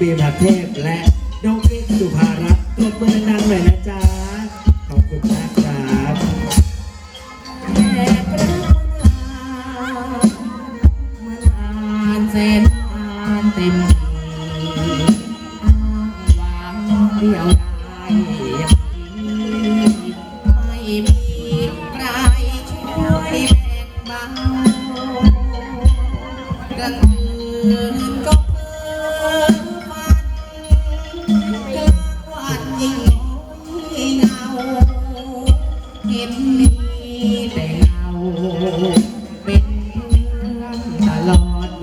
บีมหักเทพและน้องกิ๊กสุภารัตน์ปรบมือดังๆหน่อยนะจ๊ะ ขอบคุณมากครับแม่กระมานานแสนนานเต็มทีอ้างวางเดียวได้อย่างนี้ไม่มีใครช่วยแบ่งเบากลางคืน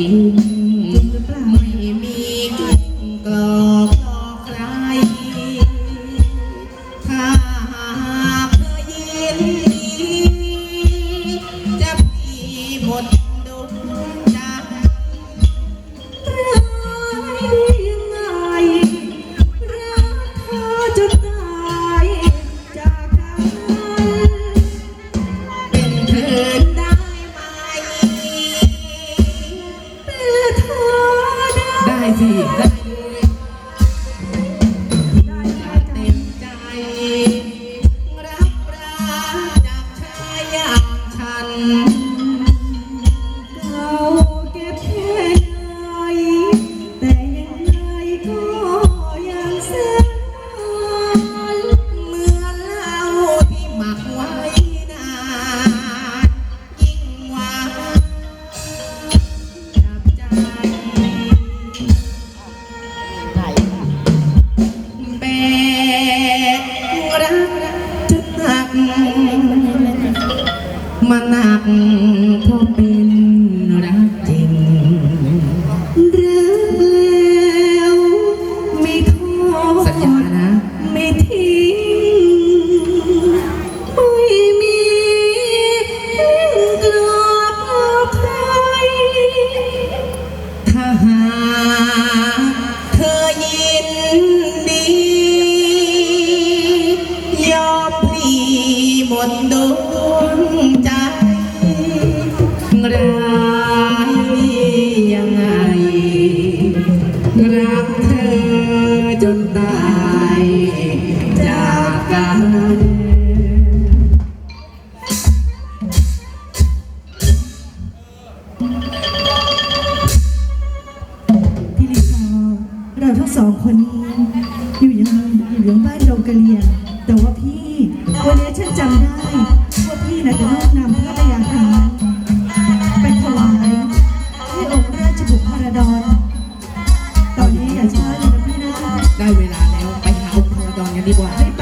ด ได้เลยได้เต็มใจ รับรักจากชายอย่างฉัน รักจนหนักมันหนักเพราะเป็นรักจริงรักแล้วไม่ทอดสัญญานะ ไม่ทิ้งไม่มีกลับใครถ้าหากเธอยิน ร้ายยังไง รักเธอจนตายจากกันพี่ลิซอเราทั้งสองคนนี้อยู่ยังอยู่ยังบ้านดงกะเลียงแต่ว่าพี่ วันนี้ฉันจำได้ว่าพี่น่ะจะต้องนำ ตอนนี้อย่าช้าเลยนะพี่นะ ได้เวลาแล้วไปหาองค์พระดอนกันดีกว่า